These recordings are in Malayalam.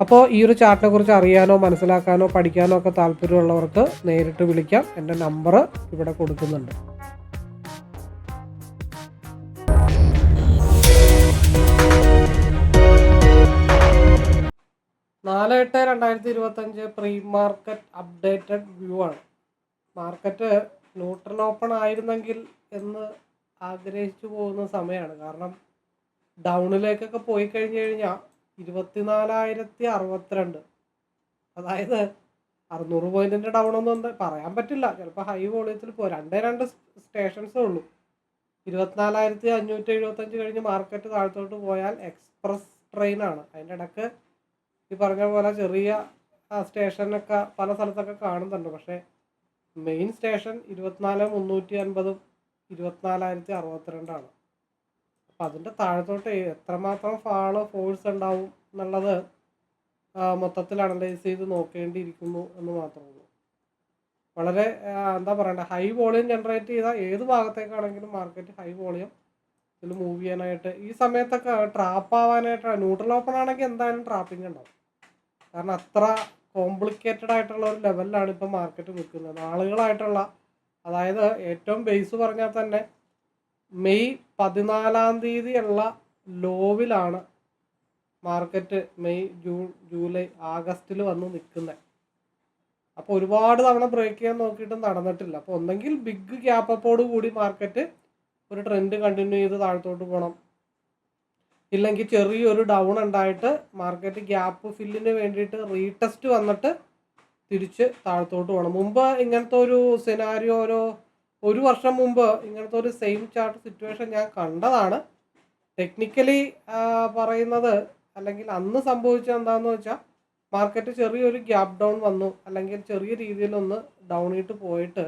അപ്പോൾ ഈ ഒരു ചാർട്ടിനെ കുറിച്ച് അറിയാനോ മനസ്സിലാക്കാനോ പഠിക്കാനോ ഒക്കെ താല്പര്യമുള്ളവർക്ക് നേരിട്ട് വിളിക്കാം. എന്റെ നമ്പർ ഇവിടെ കൊടുക്കുന്നുണ്ട്. മാർക്കറ്റ് അപ്ഡേറ്റഡ് മാർക്കറ്റ് ഓപ്പൺ ആയിരുന്നെങ്കിൽ എന്ന് ആഗ്രഹിച്ചു പോകുന്ന സമയമാണ്. കാരണം ഡൗണിലേക്കൊക്കെ പോയി കഴിഞ്ഞു ഇരുപത്തിനാലായിരത്തി അറുപത്തിരണ്ട് അതായത് അറുന്നൂറ് പോയിന്റിന്റെ ഡൗൺ ഒന്നും പറയാൻ പറ്റില്ല. ചിലപ്പോൾ ഹൈ വോളിയത്തിൽ പോകും രണ്ടേ രണ്ട് സ്റ്റേഷൻസേ ഉള്ളൂ. ഇരുപത്തിനാലായിരത്തി അഞ്ഞൂറ്റി എഴുപത്തഞ്ച് കഴിഞ്ഞ് മാർക്കറ്റ് താഴത്തോട്ട് പോയാൽ എക്സ്പ്രസ് ട്രെയിനാണ് അതിന്റെ ഇടയ്ക്ക് ഈ പറഞ്ഞ പോലെ ചെറിയ സ്റ്റേഷനൊക്കെ പല സ്ഥലത്തൊക്കെ കാണുന്നുണ്ട്. പക്ഷേ മെയിൻ സ്റ്റേഷൻ ഇരുപത്തിനാല് മുന്നൂറ്റി അൻപതും ഇരുപത്തിനാലായിരത്തി അറുപത്തിരണ്ടാണ് അപ്പം അതിന്റെ താഴത്തോട്ട് എത്രമാത്രം ഫാളോ ഫോഴ്സ് ഉണ്ടാവും എന്നുള്ളത് മൊത്തത്തിൽ അനലൈസ് ചെയ്ത് നോക്കേണ്ടിയിരിക്കുന്നു എന്ന് മാത്രമേ ഉള്ളൂ. വളരെ എന്താ പറയണ്ടേ ഹൈ വോളിയം ജനറേറ്റ് ചെയ്ത ഏത് ഭാഗത്തേക്കാണെങ്കിലും മാർക്കറ്റ് ഹൈ വോളിയം ഇതിൽ മൂവ് ചെയ്യാനായിട്ട്. ഈ സമയത്തൊക്കെ ട്രാപ്പ് ആവാനായിട്ട് ന്യൂട്രൽ ഓപ്പൺ ആണെങ്കിൽ എന്തായാലും ട്രാപ്പിംഗ് ഉണ്ടാവും. കാരണം അത്ര കോംപ്ലിക്കേറ്റഡ് ആയിട്ടുള്ള ഒരു ലെവലിലാണ് ഇപ്പോൾ മാർക്കറ്റ് നിൽക്കുന്നത്. ആളുകളായിട്ടുള്ള അതായത് ഏറ്റവും ബേസ് പറഞ്ഞാൽ തന്നെ മെയ് പതിനാലാം തീയതിയുള്ള ലോവിലാണ് മാർക്കറ്റ് മെയ് ജൂൺ ജൂലൈ ആഗസ്റ്റിൽ വന്ന് നിൽക്കുന്നത് അപ്പോൾ ഒരുപാട് തവണ ബ്രേക്ക് ചെയ്യാൻ നോക്കിയിട്ട് നടന്നിട്ടില്ല. അപ്പോൾ ഒന്നെങ്കിൽ ബിഗ് ഗ്യാപ്പ് കൂടി മാർക്കറ്റ് ഒരു ട്രെൻഡ് കണ്ടിന്യൂ ചെയ്ത് താഴത്തോട്ട് പോകണം ഇല്ലെങ്കിൽ ചെറിയൊരു ഡൗൺ ഉണ്ടായിട്ട് മാർക്കറ്റ് ഗ്യാപ്പ് ഫില്ലിന് വേണ്ടിയിട്ട് റീടെസ്റ്റ് വന്നിട്ട് തിരിച്ച് താഴത്തോട്ട് പോകണം മുമ്പ് ഇങ്ങനത്തെ ഒരു സിനാരിയോ ഒരു ഒരു വർഷം മുമ്പ് ഇങ്ങനത്തെ ഒരു സെയിം ചാർട്ട് സിറ്റുവേഷൻ ഞാൻ കണ്ടതാണ്. ടെക്നിക്കലി പറയുന്നത് അല്ലെങ്കിൽ അന്ന് സംഭവിച്ചത് എന്താണെന്ന് വെച്ചാൽ മാർക്കറ്റ് ചെറിയൊരു ഗ്യാപ്പ് ഡൗൺ വന്നു. അല്ലെങ്കിൽ ചെറിയ രീതിയിലൊന്ന് ഡൗൺ ഇട്ട് പോയിട്ട്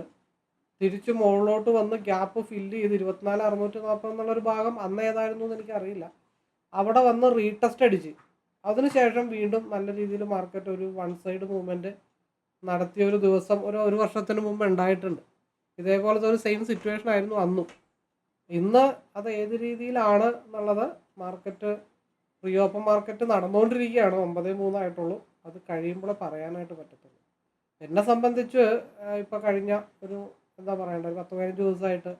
തിരിച്ച് മുകളിലോട്ട് വന്ന് ഗ്യാപ്പ് ഫില്ല് ചെയ്ത് ഇരുപത്തിനാല് അറുന്നൂറ്റി നാൽപ്പത് എന്നുള്ളൊരു ഭാഗം അന്ന് ഏതായിരുന്നു എന്ന് എനിക്കറിയില്ല. അവിടെ വന്ന് റീടെസ്റ്റ് അടിച്ച്. അതിനുശേഷം വീണ്ടും നല്ല രീതിയിൽ മാർക്കറ്റ് ഒരു വൺ സൈഡ് മൂവ്മെന്റ് നടത്തിയ ഒരു ദിവസം ഒരു ഒരു വർഷത്തിന് മുമ്പ് ഉണ്ടായിട്ടുണ്ട്. ഇതേപോലത്തെ ഒരു സെയിം സിറ്റുവേഷൻ ആയിരുന്നു അന്നും. ഇന്ന് അത് ഏത് രീതിയിലാണ് എന്നുള്ളത് മാർക്കറ്റ് പ്രീ ഓപ്പൺ മാർക്കറ്റ് നടന്നുകൊണ്ടിരിക്കുകയാണ്. ഒമ്പതേ മൂന്നായിട്ടുള്ളൂ. അത് കഴിയുമ്പോൾ പറയാനായിട്ട് പറ്റത്തുള്ളൂ. എന്നെ സംബന്ധിച്ച് ഇപ്പോൾ കഴിഞ്ഞ ഒരു എന്താ പറയണ്ട ഒരു പത്ത് പതിനഞ്ച് ദിവസമായിട്ട്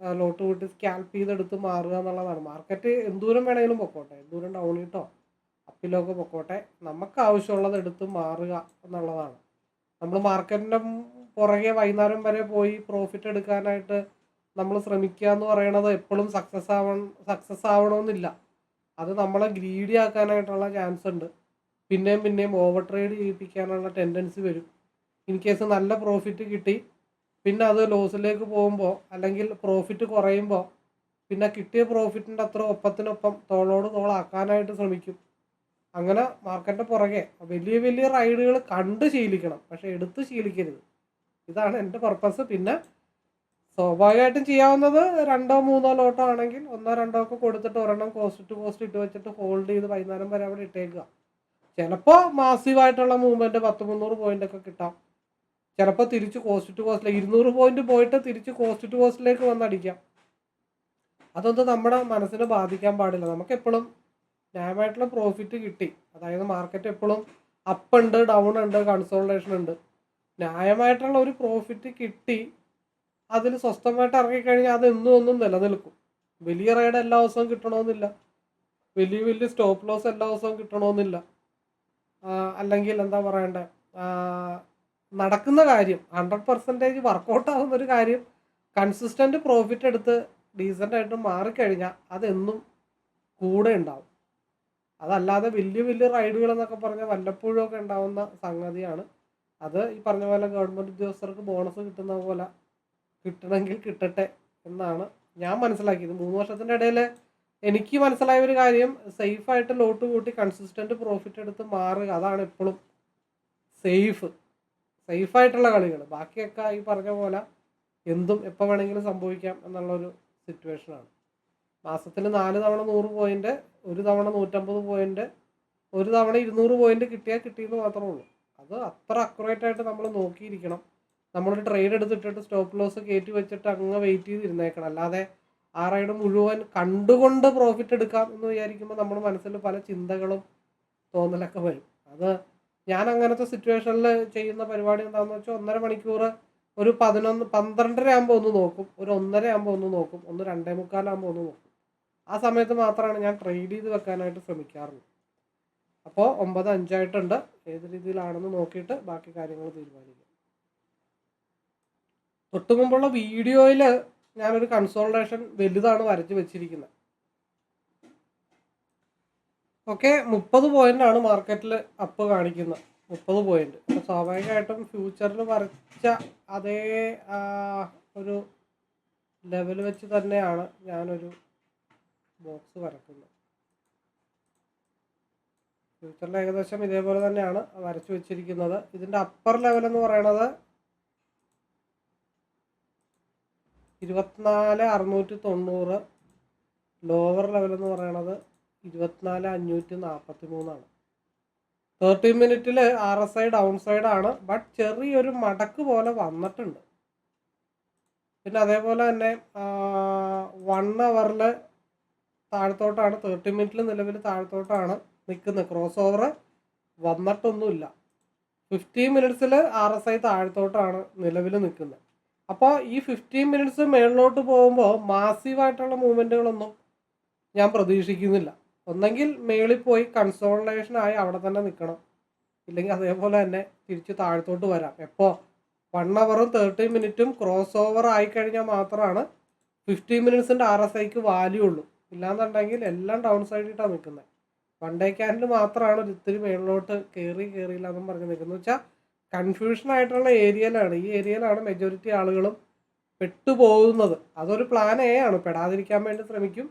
ലോട്ട് കൂട്ടി സ്കാൽപ്പ് ചെയ്തെടുത്ത് മാറുക എന്നുള്ളതാണ്. മാർക്കറ്റ് എന്തൂരം വേണമെങ്കിലും പൊക്കോട്ടെ. എന്തൂരം ഡൗണിട്ടോ അപ്പിലൊക്കെ പൊക്കോട്ടെ. നമുക്ക് ആവശ്യമുള്ളത് എടുത്ത് മാറുക എന്നുള്ളതാണ്. നമ്മൾ മാർക്കറ്റിന്റെ പുറകെ വൈകുന്നേരം വരെ പോയി പ്രോഫിറ്റ് എടുക്കാനായിട്ട് നമ്മൾ ശ്രമിക്കുക എന്ന് പറയണത് എപ്പോഴും സക്സസ് ആവണം സക്സസ് ആവണമെന്നില്ല അത് നമ്മളെ ഗ്രീഡി ആക്കാനായിട്ടുള്ള ചാൻസ് ഉണ്ട്. പിന്നെയും പിന്നെയും ഓവർ ട്രേഡ് ചെയ്യിപ്പിക്കാനുള്ള ടെൻഡൻസി വരും. ഇൻ കേസ് നല്ല പ്രോഫിറ്റ് കിട്ടി പിന്നെ അത് ലോസിലേക്ക് പോകുമ്പോൾ അല്ലെങ്കിൽ പ്രോഫിറ്റ് കുറയുമ്പോൾ പിന്നെ കിട്ടിയ പ്രോഫിറ്റിന്റെ അത്ര ഒപ്പത്തിനൊപ്പം തോളോട് തോളാക്കാനായിട്ട് ശ്രമിക്കും. അങ്ങനെ മാർക്കറ്റിന്റെ പുറകെ വലിയ വലിയ റൈഡുകൾ കണ്ട് ശീലിക്കണം. പക്ഷെ എടുത്ത് ശീലിക്കരുത്. ഇതാണ് എന്റെ പർപ്പസ് പിന്നെ സ്വാഭാവികമായിട്ടും ചെയ്യാവുന്നത് രണ്ടോ മൂന്നോ ലോട്ടോ ആണെങ്കിൽ ഒന്നോ രണ്ടോ ഒക്കെ കൊടുത്തിട്ട് ഒരെണ്ണം കോസ്റ്റ് ടു കോസ്റ്റ് ഇട്ട് വെച്ചിട്ട് ഹോൾഡ് ചെയ്ത് വൈകുന്നേരം വരെ അവിടെ ഇട്ടേക്കുക. ചിലപ്പോൾ മാസീവായിട്ടുള്ള മൂവ്മെന്റ് പത്ത് മുന്നൂറ് പോയിന്റ് ഒക്കെ കിട്ടാം. ചിലപ്പോൾ തിരിച്ച് കോസ്റ്റ് ടു കോസ്റ്റിലേക്ക് ഇരുന്നൂറ് പോയിന്റ് പോയിട്ട് തിരിച്ച് കോസ്റ്റ് ടു കോസ്റ്റിലേക്ക് വന്നടിക്കാം അതൊന്നും നമ്മുടെ മനസ്സിനെ ബാധിക്കാൻ പാടില്ല. നമുക്ക് എപ്പോഴും ന്യായമായിട്ടുള്ള പ്രോഫിറ്റ് കിട്ടി. അതായത് മാർക്കറ്റ് എപ്പോഴും അപ്പ് ഉണ്ട് ഡൗൺ ഉണ്ട് കൺസോൾട്ടേഷൻ ഉണ്ട്. ന്യായമായിട്ടുള്ള ഒരു പ്രോഫിറ്റ് കിട്ടി അതിൽ സ്വസ്ഥമായിട്ട് ഇറങ്ങിക്കഴിഞ്ഞാൽ അത് എന്നും ഒന്നും നിലനിൽക്കും. വലിയ റൈഡ് എല്ലാ ദിവസവും കിട്ടണമെന്നില്ല. വലിയ വലിയ സ്റ്റോപ്പ് ലോസ് എല്ലാ ദിവസവും കിട്ടണമെന്നില്ല. അല്ലെങ്കിൽ എന്താ പറയണ്ടേ? നടക്കുന്ന കാര്യം ഹൺഡ്രഡ് പെർസെന്റേജ് വർക്കൗട്ട് ആകുന്ന ഒരു കാര്യം കൺസിസ്റ്റന്റ് പ്രോഫിറ്റ് എടുത്ത് ഡീസന്റ് ആയിട്ട് മാറിക്കഴിഞ്ഞാൽ അതെന്നും കൂടെ ഉണ്ടാവും. അതല്ലാതെ വലിയ വലിയ റൈഡുകൾ എന്നൊക്കെ പറഞ്ഞാൽ വല്ലപ്പോഴും ഒക്കെ ഉണ്ടാവുന്ന സംഗതിയാണ്. അത് ഈ പറഞ്ഞ പോലെ ഗവൺമെന്റ് ഉദ്യോഗസ്ഥർക്ക് ബോണസ് കിട്ടുന്ന പോലെ കിട്ടണമെങ്കിൽ കിട്ടട്ടെ എന്നാണ് ഞാൻ മനസ്സിലാക്കിയത്. മൂന്ന് വർഷത്തിന്റെ ഇടയിൽ എനിക്ക് മനസ്സിലായ ഒരു കാര്യം സേഫായിട്ട് ലോട്ട് കൂട്ടി കൺസിസ്റ്റന്റ് പ്രോഫിറ്റ് എടുത്ത് മാറുക. അതാണ് എപ്പോഴും സേഫ് സേഫായിട്ടുള്ള കളികൾ ബാക്കിയൊക്കെ ഈ പറഞ്ഞ പോലെ എന്തും എപ്പോൾ വേണമെങ്കിലും സംഭവിക്കാം എന്നുള്ളൊരു സിറ്റുവേഷനാണ് മാസത്തിൽ നാല് തവണ നൂറ് പോയിന്റ് ഒരു തവണ നൂറ്റമ്പത് പോയിന്റ് ഒരു തവണ ഇരുന്നൂറ് പോയിന്റ് കിട്ടിയാൽ കിട്ടിയെന്ന് മാത്രമേ ഉള്ളൂ. അത് അത്ര അക്യുറേറ്റ് ആയിട്ട് നമ്മൾ നോക്കിയിരിക്കണം. നമ്മൾ ട്രേഡ് എടുത്തിട്ടിട്ട് സ്റ്റോപ്പ് ലോസ് കയറ്റി വെച്ചിട്ട് അങ്ങ് വെയിറ്റ് ചെയ്തിരുന്നേക്കണം. അല്ലാതെ ആ റൈഡ് മുഴുവൻ കണ്ടുകൊണ്ട് പ്രോഫിറ്റ് എടുക്കാം എന്ന് വിചാരിക്കുമ്പോൾ നമ്മുടെ മനസ്സിൽ പല ചിന്തകളും തോന്നലൊക്കെ വരും. അത് ഞാൻ അങ്ങനത്തെ സിറ്റുവേഷനിൽ ചെയ്യുന്ന പരിപാടി എന്താണെന്ന് വെച്ചാൽ ഒന്നര മണിക്കൂർ ഒരു പതിനൊന്ന് പന്ത്രണ്ടര ആകുമ്പോൾ ഒന്ന് നോക്കും. ഒരു ഒന്നര ആകുമ്പോൾ ഒന്ന് നോക്കും. ഒന്ന് രണ്ടേ മുക്കാലാകുമ്പോൾ ഒന്ന് നോക്കും. ആ സമയത്ത് മാത്രമാണ് ഞാൻ ട്രേഡ് ചെയ്ത് വെക്കാനായിട്ട് ശ്രമിക്കാറുള്ളൂ. അപ്പോൾ ഒമ്പത് അഞ്ചായിട്ടുണ്ട്. ഏത് രീതിയിലാണെന്ന് നോക്കിയിട്ട് ബാക്കി കാര്യങ്ങൾ തീരുമാനിക്കും. തൊട്ട് മുമ്പുള്ള വീഡിയോയിൽ ഞാനൊരു കൺസോൾട്ടേഷൻ വലുതാണ് വരച്ച് വെച്ചിരിക്കുന്നത് ഓക്കെ മുപ്പത് ആണ് മാർക്കറ്റിൽ അപ്പ് കാണിക്കുന്നത് മുപ്പത് പോയിന്റ് അപ്പോൾ സ്വാഭാവികമായിട്ടും ഫ്യൂച്ചറിൽ വരച്ച അതേ ഒരു ലെവൽ വെച്ച് തന്നെയാണ് ഞാനൊരു ബോക്സ് വരക്കുന്നത്. ഫ്യൂച്ചറിൽ ഏകദേശം ഇതേപോലെ തന്നെയാണ് വരച്ചു വെച്ചിരിക്കുന്നത്. ഇതിന്റെ അപ്പർ ലെവൽ എന്ന് പറയണത് ഇരുപത്തിനാല് അറുന്നൂറ്റി തൊണ്ണൂറ് ലോവർ ലെവൽ എന്ന് പറയണത് ഇരുപത്തിനാല് അഞ്ഞൂറ്റി നാൽപ്പത്തി മൂന്നാണ് തേർട്ടി മിനിറ്റിൽ ആർ എസ് ഐ ഡൗൺ സൈഡാണ് ബട്ട് ചെറിയൊരു മടക്ക് പോലെ വന്നിട്ടുണ്ട്. പിന്നെ അതേപോലെ തന്നെ വൺ അവറിൽ താഴത്തോട്ടാണ് തേർട്ടി മിനിറ്റിൽ നിലവിൽ താഴത്തോട്ടാണ് നിൽക്കുന്നത് ക്രോസ് ഓവർ വന്നിട്ടൊന്നുമില്ല. ഫിഫ്റ്റീൻ മിനിറ്റ്സിൽ ആർ എസ് ഐ താഴത്തോട്ടാണ് നിലവിൽ നിൽക്കുന്നത്. അപ്പോൾ ഈ ഫിഫ്റ്റീൻ മിനിറ്റ്സ് മേളിലോട്ട് പോകുമ്പോൾ മാസീവായിട്ടുള്ള മൂവ്മെന്റുകളൊന്നും ഞാൻ പ്രതീക്ഷിക്കുന്നില്ല. ഒന്നെങ്കിൽ മേളിൽ പോയി കൺസോൾട്ടേഷനായി അവിടെ തന്നെ നിൽക്കണം. ഇല്ലെങ്കിൽ അതേപോലെ തന്നെ തിരിച്ച് താഴത്തോട്ട് വരാം. എപ്പോൾ വൺ അവറും തേർട്ടി മിനിറ്റും ക്രോസ് ഓവർ ആയിക്കഴിഞ്ഞാൽ മാത്രമാണ് ഫിഫ്റ്റി മിനിറ്റ്സിന്റെ ആർ എസ് ഐക്ക് വാല്യൂ ഉള്ളൂ. ഇല്ലാന്നുണ്ടെങ്കിൽ എല്ലാം ഡൗൺ സൈഡിട്ടാണ് നിൽക്കുന്നത്. വൺ ഡേ ക്യാൻഡിൽ മാത്രമാണ് ഒരു ഇത്തിരി മേളിലോട്ട് കയറി കയറിയില്ല എന്നും പറഞ്ഞ് നിൽക്കുന്നത്. വെച്ചാൽ കൺഫ്യൂഷൻ ആയിട്ടുള്ള ഏരിയയിലാണ്. ഈ ഏരിയയിലാണ് മെജോറിറ്റി ആളുകളും പെട്ടുപോകുന്നത്. അതൊരു പ്ലാൻ എ ആണ്. പെടാതിരിക്കാൻ വേണ്ടി ശ്രമിക്കും.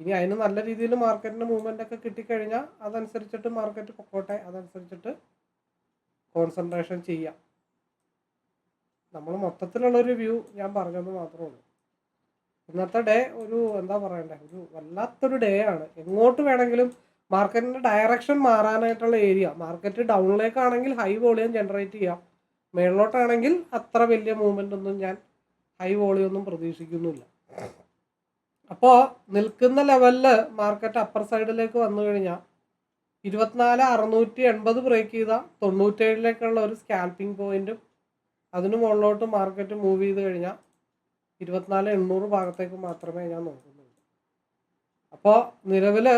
ഇനി അതിന് നല്ല രീതിയിൽ മാർക്കറ്റിന് മൂവ്മെന്റ് ഒക്കെ കിട്ടിക്കഴിഞ്ഞാൽ അതനുസരിച്ചിട്ട് മാർക്കറ്റ് പൊക്കോട്ടെ. അതനുസരിച്ചിട്ട് കോൺസെൻട്രേഷൻ ചെയ്യാം. നമ്മൾ മൊത്തത്തിലുള്ളൊരു വ്യൂ ഞാൻ പറഞ്ഞത് മാത്രമേ ഉള്ളൂ. ഇന്നത്തെ ഡേ ഒരു എന്താ പറയണ്ടേ? ഒരു വല്ലാത്തൊരു ഡേ ആണ്. എങ്ങോട്ട് വേണമെങ്കിലും മാർക്കറ്റിന്റെ ഡയറക്ഷൻ മാറാനായിട്ടുള്ള ഏരിയ മാർക്കറ്റ് ഡൗണിലേക്കാണെങ്കിൽ ഹൈ വോളിയം ജനറേറ്റ് ചെയ്യാം. മേളിലോട്ടാണെങ്കിൽ അത്ര വലിയ മൂവ്മെന്റ് ഒന്നും ഞാൻ ഹൈ വോളിയം ഒന്നും പ്രതീക്ഷിക്കുന്നില്ല. അപ്പോൾ നിൽക്കുന്ന ലെവലിൽ മാർക്കറ്റ് അപ്പർ സൈഡിലേക്ക് വന്നു കഴിഞ്ഞാൽ ഇരുപത്തിനാല് അറുന്നൂറ്റി എൺപത് ബ്രേക്ക് ചെയ്ത തൊണ്ണൂറ്റേഴിലേക്കുള്ള ഒരു സ്കാൽപ്പിംഗ് പോയിന്റും അതിന് മുകളിലോട്ട് മാർക്കറ്റ് മൂവ് ചെയ്ത് കഴിഞ്ഞാൽ ഇരുപത്തിനാല് എണ്ണൂറ് ഭാഗത്തേക്ക് മാത്രമേ ഞാൻ നോക്കുന്നുള്ളൂ. അപ്പോൾ നിലവിൽ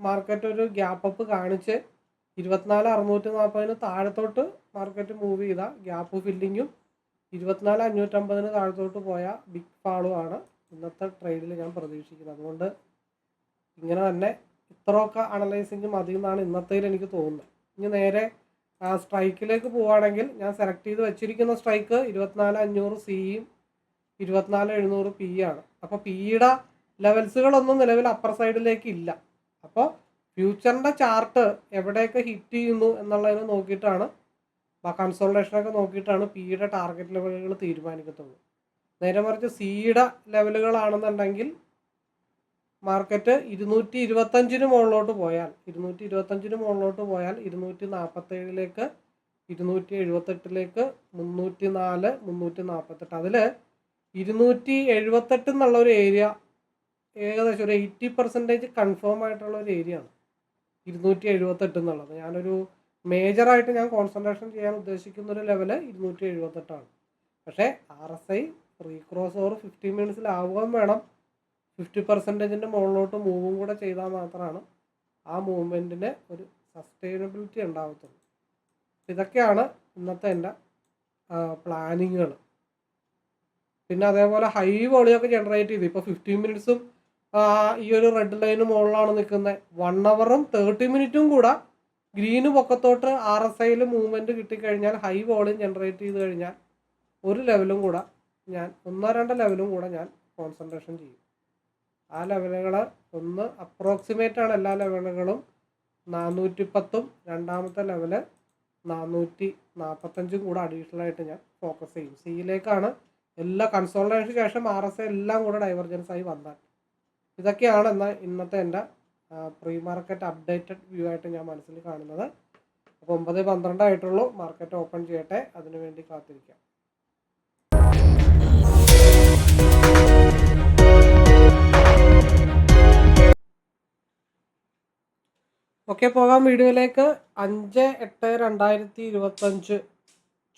മാർക്കറ്റ് ഒരു ഗ്യാപ്പ് അപ്പ് കാണിച്ച് ഇരുപത്തിനാല് അറുന്നൂറ്റി നാൽപ്പതിന് താഴത്തോട്ട് മാർക്കറ്റ് മൂവ് ചെയ്ത. ഗ്യാപ്പ് ഫില്ലിങ്ങും ഇരുപത്തിനാല് അഞ്ഞൂറ്റമ്പതിന് താഴത്തോട്ട് പോയ ബിഗ് ഫാളുമാണ് ഇന്നത്തെ ട്രേഡിൽ ഞാൻ പ്രതീക്ഷിക്കുന്നത്. അതുകൊണ്ട് ഇങ്ങനെ തന്നെ ഇത്രയൊക്കെ അനലൈസിങ് മതി എന്നാണ് ഇന്നത്തേൽ എനിക്ക് തോന്നുന്നത്. ഇനി നേരെ സ്ട്രൈക്കിലേക്ക് പോവുകയാണെങ്കിൽ ഞാൻ സെലക്ട് ചെയ്ത് വെച്ചിരിക്കുന്ന സ്ട്രൈക്ക് ഇരുപത്തിനാല് അഞ്ഞൂറ് സിയും ഇരുപത്തിനാല് എഴുന്നൂറ് പി ആണ്. അപ്പോൾ പിയുടെ ലെവൽസുകളൊന്നും നിലവിൽ അപ്പർ സൈഡിലേക്ക് ഇല്ല. അപ്പോൾ ഫ്യൂച്ചറിന്റെ ചാർട്ട് എവിടെയൊക്കെ ഹിറ്റ് ചെയ്യുന്നു എന്നുള്ളതിനെ നോക്കിയിട്ടാണ് കൺസോൾട്ടേഷനൊക്കെ നോക്കിയിട്ടാണ് പി പിയുടെ ടാർഗറ്റ് ലെവലുകൾ തീരുമാനിക്കത്തുള്ളൂ. നേരെ മറിച്ച് സിയുടെ ലെവലുകളാണെന്നുണ്ടെങ്കിൽ മാർക്കറ്റ് ഇരുന്നൂറ്റി ഇരുപത്തഞ്ചിന് മുകളിലോട്ട് പോയാൽ ഇരുന്നൂറ്റി ഇരുപത്തഞ്ചിന് മുകളിലോട്ട് പോയാൽ ഇരുന്നൂറ്റി നാൽപ്പത്തേഴിലേക്ക് ഇരുന്നൂറ്റി എഴുപത്തെട്ടിലേക്ക് മുന്നൂറ്റി നാല് മുന്നൂറ്റി നാൽപ്പത്തെട്ട് അതിൽ ഇരുന്നൂറ്റി എഴുപത്തെട്ട് എന്നുള്ള ഒരു ഏരിയ ഏകദേശം ഒരു എയ്റ്റി പെർസെന്റേജ് കൺഫേം ആയിട്ടുള്ള ഒരു ഏരിയ ആണ്. ഇരുന്നൂറ്റി എഴുപത്തെട്ട് എന്നുള്ളത്. ഞാനൊരു മേജറായിട്ട് ഞാൻ കോൺസെൻട്രേഷൻ ചെയ്യാൻ ഉദ്ദേശിക്കുന്ന ഒരു ലെവൽ ഇരുന്നൂറ്റി എഴുപത്തെട്ടാണ് പക്ഷേ R S I re cross over fifty മിനിറ്റ്സിലാവുകയും വേണം. ഫിഫ്റ്റി പെർസെന്റേജിന്റെ മുകളിലോട്ട് മൂവും കൂടെ ചെയ്താൽ മാത്രമാണ് ആ മൂവ്മെന്റിന് ഒരു സസ്റ്റൈനബിലിറ്റി ഉണ്ടാകത്തുള്ളൂ ഇതൊക്കെയാണ് ഇന്നത്തെ എന്റെ പ്ലാനിങ്ങുകൾ പിന്നെ അതേപോലെ ഹൈ വോളിയൊക്കെ ജനറേറ്റ് ചെയ്ത്. ഇപ്പോൾ ഫിഫ്റ്റീൻ മിനിറ്റ്സും ഈ ഒരു റെഡ് ലൈന് മുകളിലാണ് നിൽക്കുന്നത് വൺ അവറും തേർട്ടി മിനിറ്റും കൂടെ ഗ്രീന് പൊക്കത്തോട്ട് ആർ എസ് ഐയിൽ മൂവ്മെന്റ് കിട്ടിക്കഴിഞ്ഞാൽ ഹൈ വോളിയം ജനറേറ്റ് ചെയ്ത് കഴിഞ്ഞാൽ ഒരു ലെവലും കൂടെ ഞാൻ ഒന്നോ രണ്ടോ ലെവലും കൂടെ ഞാൻ കോൺസെൻട്രേഷൻ ചെയ്യും. ആ ലെവലുകൾ ഒന്ന് അപ്രോക്സിമേറ്റ് ആണ് എല്ലാ ലെവലുകളും നാനൂറ്റി പത്തും രണ്ടാമത്തെ ലെവൽ നാനൂറ്റി നാൽപ്പത്തഞ്ചും കൂടെ അഡീഷണൽ ആയിട്ട് ഞാൻ ഫോക്കസ് ചെയ്യും. സിയിലേക്കാണ് എല്ലാ കൺസോൾട്ടേഷന് ശേഷം ആർ എസ് എല്ലാം കൂടെ ഡൈവർജൻസ് ആയി വന്നാൽ. ഇതൊക്കെയാണ് എന്നാൽ ഇന്നത്തെ എന്റെ പ്രീ മാർക്കറ്റ് അപ്ഡേറ്റഡ് വ്യൂ ആയിട്ട് ഞാൻ മനസ്സിൽ കാണുന്നത്. അപ്പോൾ ഒമ്പത് പന്ത്രണ്ടായിട്ടുള്ളൂ മാർക്കറ്റ് ഓപ്പൺ ചെയ്യട്ടെ. അതിനു വേണ്ടി കാത്തിരിക്കാം. ഓക്കെ പോകാം വീഡിയോയിലേക്ക്. അഞ്ച് എട്ട് രണ്ടായിരത്തി ഇരുപത്തഞ്ച്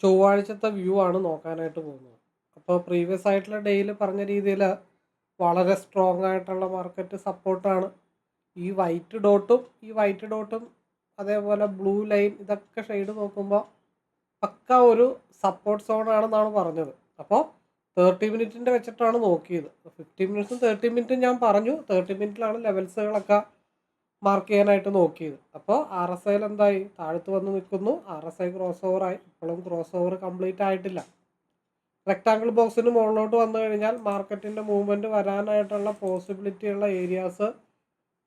ചൊവ്വാഴ്ചത്തെ വ്യൂ ആണ് നോക്കാനായിട്ട് പോകുന്നത്. അപ്പോൾ പ്രീവിയസ് ആയിട്ടുള്ള ഡേയിൽ പറഞ്ഞ രീതിയിൽ വളരെ സ്ട്രോങ് ആയിട്ടുള്ള മാർക്കറ്റ് സപ്പോർട്ടാണ് ഈ വൈറ്റ് ഡോട്ടും ഈ വൈറ്റ് ഡോട്ടും അതേപോലെ ബ്ലൂ ലൈൻ ഇതൊക്കെ ഷെയ്ഡ് നോക്കുമ്പോൾ പക്ക ഒരു സപ്പോർട്ട് സോൺ ആണെന്നാണ് പറഞ്ഞത്. അപ്പോൾ തേർട്ടി മിനിറ്റിന്റെ വെച്ചിട്ടാണ് നോക്കിയത്. ഫിഫ്റ്റി മിനിറ്റ്സും തേർട്ടി മിനിറ്റും ഞാൻ പറഞ്ഞു. തേർട്ടി മിനിറ്റിലാണ് ലെവൽസുകളൊക്കെ മാർക്ക് ചെയ്യാനായിട്ട് നോക്കിയത്. അപ്പോൾ ആർ എസ് ഐയിൽ എന്തായി? താഴത്ത് വന്ന് നിൽക്കുന്നു. ആർ എസ് ഐ ക്രോസ് ഓവറായി ഇപ്പോഴും ക്രോസ് ഓവർ കംപ്ലീറ്റ് ആയിട്ടില്ല. റെക്ടാങ്കിൾ ബോക്സിന് മുകളിലോട്ട് വന്നു കഴിഞ്ഞാൽ മാർക്കറ്റിന്റെ മൂവ്മെന്റ് വരാനായിട്ടുള്ള പോസിബിലിറ്റി ഉള്ള ഏരിയാസ്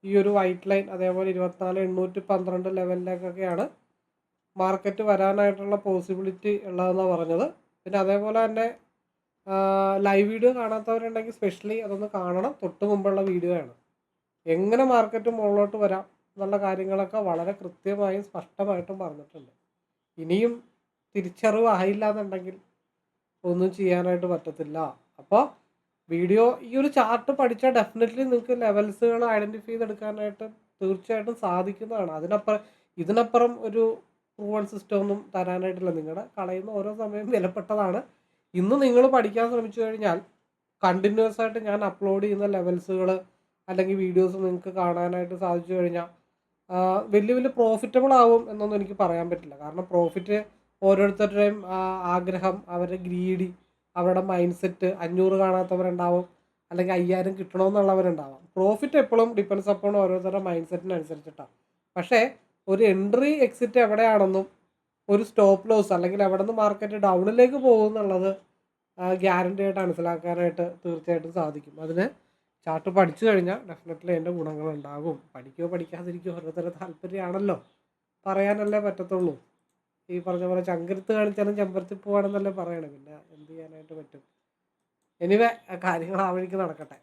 ഈ ഒരു വൈറ്റ് ലൈൻ അതേപോലെ ഇരുപത്തിനാല് എണ്ണൂറ്റി പന്ത്രണ്ട് ലെവലിലേക്കൊക്കെയാണ് മാർക്കറ്റ് വരാനായിട്ടുള്ള പോസിബിലിറ്റി ഉള്ളതെന്നാണ് പറഞ്ഞത്. പിന്നെ അതേപോലെ തന്നെ ലൈവ് വീഡിയോ കാണാത്തവരുണ്ടെങ്കിൽ സ്പെഷ്യലി അതൊന്ന് കാണണം. തൊട്ട് മുമ്പുള്ള വീഡിയോ ആണ്. എങ്ങനെ മാർക്കറ്റ് മുകളിലോട്ട് വരാം എന്നുള്ള കാര്യങ്ങളൊക്കെ വളരെ കൃത്യമായും സ്പഷ്ടമായിട്ടും പറഞ്ഞിട്ടുണ്ട്. ഇനിയും തിരിച്ചറിവ് ആയില്ല എന്നുണ്ടെങ്കിൽ ഒന്നും ചെയ്യാനായിട്ട് പറ്റത്തില്ല. അപ്പോൾ വീഡിയോ ഈ ഒരു ചാർട്ട് പഠിച്ചാൽ ഡെഫിനറ്റ്ലി നിങ്ങൾക്ക് ലെവൽസുകൾ ഐഡന്റിഫൈ ചെയ്തെടുക്കാനായിട്ട് തീർച്ചയായിട്ടും സാധിക്കുന്നതാണ്. അതിനപ്പുറം ഇതിനപ്പുറം ഒരു പ്രൂവൺ സിസ്റ്റം ഒന്നും തരാനായിട്ടില്ല. നിങ്ങളുടെ കളയുന്ന ഓരോ സമയം വിലപ്പെട്ടതാണ്. ഇന്ന് നിങ്ങൾ പഠിക്കാൻ ശ്രമിച്ചു കഴിഞ്ഞാൽ കണ്ടിന്യൂസ് ആയിട്ട് ഞാൻ അപ്ലോഡ് ചെയ്യുന്ന ലെവൽസുകൾ അല്ലെങ്കിൽ വീഡിയോസ് നിങ്ങൾക്ക് കാണാനായിട്ട് സാധിച്ചു കഴിഞ്ഞാൽ വലിയ വലിയ പ്രോഫിറ്റബിൾ ആവും എന്നൊന്നും എനിക്ക് പറയാൻ പറ്റില്ല. കാരണം പ്രോഫിറ്റ് ഓരോരുത്തരുടെയും ആഗ്രഹം അവരുടെ ഗ്രീഡി അവരുടെ മൈൻഡ് സെറ്റ് അഞ്ഞൂറ് കാണാത്തവരുണ്ടാവും അല്ലെങ്കിൽ അയ്യായിരം കിട്ടണമെന്നുള്ളവരുണ്ടാവാം. പ്രോഫിറ്റ് എപ്പോഴും ഡിപ്പെൻസ് അപ്പോൺ ഓരോരുത്തരുടെ മൈൻഡ് സെറ്റിനനുസരിച്ചിട്ടാണ് പക്ഷേ ഒരു എൻട്രി എക്സിറ്റ് എവിടെയാണെന്നും ഒരു സ്റ്റോപ്പ് ലോസ് അല്ലെങ്കിൽ എവിടെ നിന്ന് മാർക്കറ്റ് ഡൗണിലേക്ക് പോകുമെന്നുള്ളത് ഗ്യാരണ്ടി ആയിട്ട് മനസ്സിലാക്കാനായിട്ട് തീർച്ചയായിട്ടും സാധിക്കും. അതിന് ചാർട്ട് പഠിച്ചു കഴിഞ്ഞാൽ ഡെഫിനറ്റ്ലി അതിന്റെ ഗുണങ്ങളുണ്ടാകും. പഠിക്കുകയോ പഠിക്കാതിരിക്കുകയോ ഓരോരുത്തരുടെ താല്പര്യമാണല്ലോ. പറയാനല്ലേ പറ്റത്തുള്ളൂ. ഈ പറഞ്ഞ പോലെ ചങ്കരുത്ത് കാണിച്ചാലും ചെമ്പരത്തി പോവാണെന്നല്ലേ പറയണേ. പിന്നെ എന്ത് ചെയ്യാനായിട്ട് പറ്റും? എനിവേ കാര്യങ്ങൾ ആ വഴിക്ക് നടക്കട്ടെ.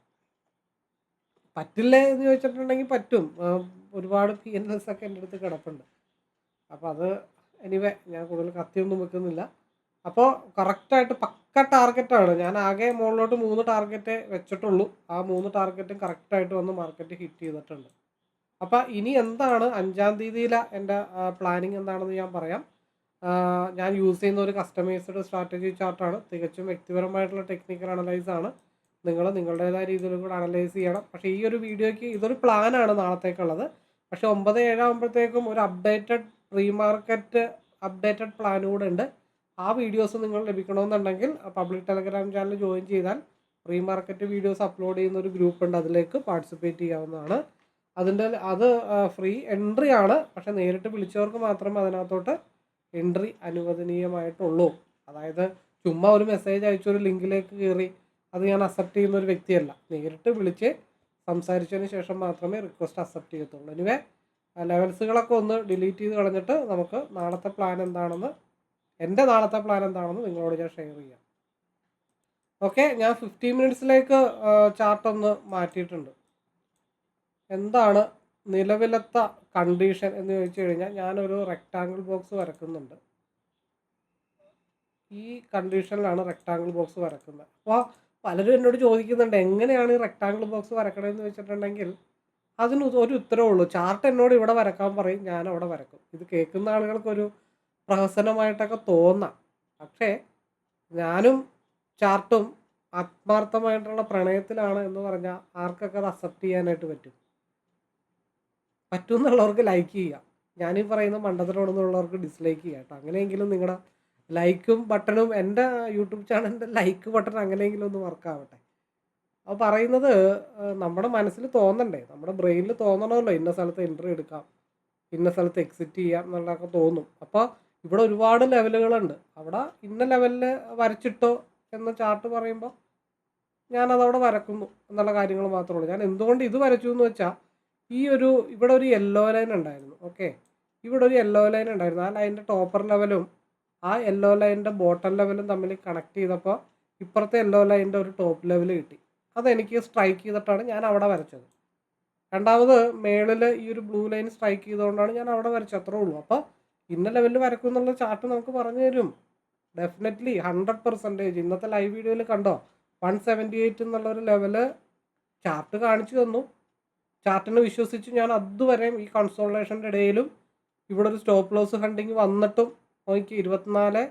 പറ്റില്ല എന്ന് ചോദിച്ചിട്ടുണ്ടെങ്കിൽ പറ്റും. ഒരുപാട് പി എൻ എസ് ഒക്കെ എന്റെ അടുത്ത് കിടപ്പുണ്ട്. അപ്പോൾ അത് എനിവേ ഞാൻ കൂടുതൽ കത്തിയൊന്നും വെക്കുന്നില്ല. അപ്പോൾ കറക്റ്റായിട്ട് പക്ക ടാർഗറ്റാണ് ഞാൻ ആകെ മുകളിലോട്ട് മൂന്ന് ടാർഗറ്റ് വെച്ചിട്ടുള്ളൂ. ആ മൂന്ന് ടാർഗറ്റും കറക്റ്റായിട്ട് വന്ന് മാർക്കറ്റ് ഹിറ്റ് ചെയ്തിട്ടുണ്ട്. അപ്പോൾ ഇനി എന്താണ് അഞ്ചാം തീയതിയിലെ എന്റെ പ്ലാനിങ് എന്താണെന്ന് ഞാൻ പറയാം. ഞാൻ യൂസ് ചെയ്യുന്ന ഒരു കസ്റ്റമൈസ്ഡ് സ്ട്രാറ്റജി ചാർട്ടാണ് തികച്ചും വ്യക്തിപരമായിട്ടുള്ള ടെക്നിക്കൽ അനലൈസ് ആണ്. നിങ്ങൾ നിങ്ങളുടേതായ രീതിയിൽ കൂടെ അനലൈസ് ചെയ്യണം. പക്ഷേ ഈ ഒരു വീഡിയോയ്ക്ക് ഇതൊരു പ്ലാനാണ് നാളത്തേക്കുള്ളത്. പക്ഷേ ഒമ്പത് ഏഴാകുമ്പോഴത്തേക്കും ഒരു updated pre market updated plan കൂടെ ഉണ്ട്. ആ വീഡിയോസ് നിങ്ങൾ ലഭിക്കണമെന്നുണ്ടെങ്കിൽ പബ്ലിക് ടെലഗ്രാം ചാനൽ ജോയിൻ ചെയ്താൽ പ്രീ മാർക്കറ്റ് വീഡിയോസ് അപ്ലോഡ് ചെയ്യുന്ന ഒരു ഗ്രൂപ്പ് ഉണ്ട്. അതിലേക്ക് പാർട്ടിസിപ്പേറ്റ് ചെയ്യാവുന്നതാണ്. അതിന്റെ അത് ഫ്രീ എൻട്രി ആണ്. പക്ഷേ നേരിട്ട് വിളിച്ചവർക്ക് മാത്രം അതിനകത്തോട്ട് എൻട്രി അനുവദനീയമായിട്ടുള്ളൂ. അതായത് ചുമ്മാ ഒരു മെസ്സേജ് അയച്ച ഒരു ലിങ്കിലേക്ക് കയറി അത് ഞാൻ അക്സെപ്റ്റ് ചെയ്യുന്ന ഒരു വ്യക്തിയല്ല. നേരിട്ട് വിളിച്ച് സംസാരിച്ചതിന് ശേഷം മാത്രമേ റിക്വസ്റ്റ് അക്സെപ്റ്റ് ചെയ്യത്തുള്ളൂ. എനിവേ ലെവൽസുകളൊക്കെ ഒന്ന് ഡിലീറ്റ് ചെയ്ത് കളഞ്ഞിട്ട് നമുക്ക് നാളത്തെ പ്ലാൻ എന്താണെന്ന് എന്റെ നാളത്തെ പ്ലാൻ എന്താണെന്ന് നിങ്ങളോട് ഞാൻ ഷെയർ ചെയ്യാം. ഓക്കെ ഞാൻ ഫിഫ്റ്റീൻ മിനിറ്റ്സിലേക്ക് ചാർട്ടൊന്ന് മാറ്റിയിട്ടുണ്ട്. എന്താണ് നിലവിലത്തെ കണ്ടീഷൻ എന്ന് ചോദിച്ചു കഴിഞ്ഞാൽ ഞാനൊരു റെക്റ്റാങ്കിൾ ബോക്സ് വരക്കുന്നുണ്ട്. ഈ കണ്ടീഷനിലാണ് റെക്റ്റാങ്കിൾ ബോക്സ് വരക്കുന്നത്. അപ്പോൾ പലരും എന്നോട് ചോദിക്കുന്നുണ്ട് എങ്ങനെയാണ് ഈ റെക്റ്റാങ്കിൾ ബോക്സ് വരക്കണമെന്ന് വെച്ചിട്ടുണ്ടെങ്കിൽ അതിന് ഒരു ഉത്തരവേ ഉള്ളൂ. ചാർട്ട് എന്നോട് ഇവിടെ വരക്കാൻ പറയും ഞാൻ അവിടെ വരക്കും. ഇത് കേൾക്കുന്ന ആളുകൾക്കൊരു പ്രഹസനമായിട്ടൊക്കെ തോന്നാം. പക്ഷേ ഞാനും ചാർട്ടും ആത്മാർത്ഥമായിട്ടുള്ള പ്രണയത്തിലാണ് എന്ന് പറഞ്ഞാൽ ആർക്കൊക്കെ അത് അക്സെപ്റ്റ് ചെയ്യാനായിട്ട് പറ്റും? പറ്റുമെന്നുള്ളവർക്ക് ലൈക്ക് ചെയ്യുക ഞാനീ പറയുന്ന മണ്ടത്തിലോടുന്നുള്ളവർക്ക് ഡിസ്ലൈക്ക് ചെയ്യുക കേട്ടോ. അങ്ങനെയെങ്കിലും നിങ്ങളുടെ ലൈക്കും ബട്ടണും എന്റെ യൂട്യൂബ് ചാനലിന്റെ ലൈക്ക് ബട്ടൺ അങ്ങനെയെങ്കിലും ഒന്ന് വർക്കാവട്ടെ അപ്പോൾ പറയുന്നത് നമ്മുടെ മനസ്സിൽ തോന്നണ്ടേ. നമ്മുടെ ബ്രെയിനിൽ തോന്നണമല്ലോ. ഇന്ന സ്ഥലത്ത് എൻട്രി എടുക്കാം. ഇന്ന സ്ഥലത്ത് എക്സിറ്റ് ചെയ്യാം എന്നുള്ളതൊക്കെ തോന്നും. അപ്പോൾ ഇവിടെ ഒരുപാട് ലെവലുകളുണ്ട് അവിടെ ഇന്ന ലെവലിൽ വരച്ചിട്ടോ എന്ന ചാർട്ട് പറയുമ്പോൾ ഞാനതവിടെ വരക്കുന്നു എന്നുള്ള കാര്യങ്ങൾ മാത്രമേ ഉള്ളൂ. ഞാൻ എന്തുകൊണ്ട് ഇത് വരച്ചു എന്ന് വെച്ചാൽ ഈ ഒരു ഇവിടെ ഒരു യെല്ലോ ലൈൻ ഉണ്ടായിരുന്നു ഓക്കെ ഇവിടെ ഒരു യെല്ലോ ലൈൻ ഉണ്ടായിരുന്നു. ആ ലൈനിന്റെ ടോപ്പർ ലെവലും ആ യെല്ലോ ലൈനിന്റെ ബോട്ടം ലെവലും തമ്മിൽ കണക്ട് ചെയ്തപ്പോൾ ഇപ്പുറത്തെ യെല്ലോ ലൈനിന്റെ ഒരു ടോപ്പ് ലെവൽ കിട്ടി. അതെനിക്ക് സ്ട്രൈക്ക് ചെയ്തിട്ടാണ് ഞാൻ അവിടെ വരച്ചത്. രണ്ടാമത് മേളിൽ ഈ ഒരു ബ്ലൂ ലൈൻ സ്ട്രൈക്ക് ചെയ്തുകൊണ്ടാണ് ഞാൻ അവിടെ വരച്ചത് അത്രേ ഉള്ളൂ. അപ്പോൾ ഇന്ന ലെവലിൽ വരക്കും എന്നുള്ള ചാർട്ട് നമുക്ക് പറഞ്ഞു തരും. ഡെഫിനറ്റ്ലി ഹൺഡ്രഡ് പെർസെന്റേജ് ഇന്നത്തെ ലൈവ് വീഡിയോയിൽ കണ്ടോ? വൺ സെവന്റി എയ്റ്റ് എന്നുള്ള ഒരു ലെവൽ ചാർട്ട് കാണിച്ചു തന്നു. ചാർട്ടിനെ വിശ്വസിച്ച് ഞാൻ അതുവരെയും ഈ കൺസോളേഷന്റെ ഇടയിലും ഇവിടെ ഒരു സ്റ്റോപ്പ് ലോസ് ഹണ്ടിങ് വന്നിട്ടും നോക്കി ഇരുപത്തിനാല്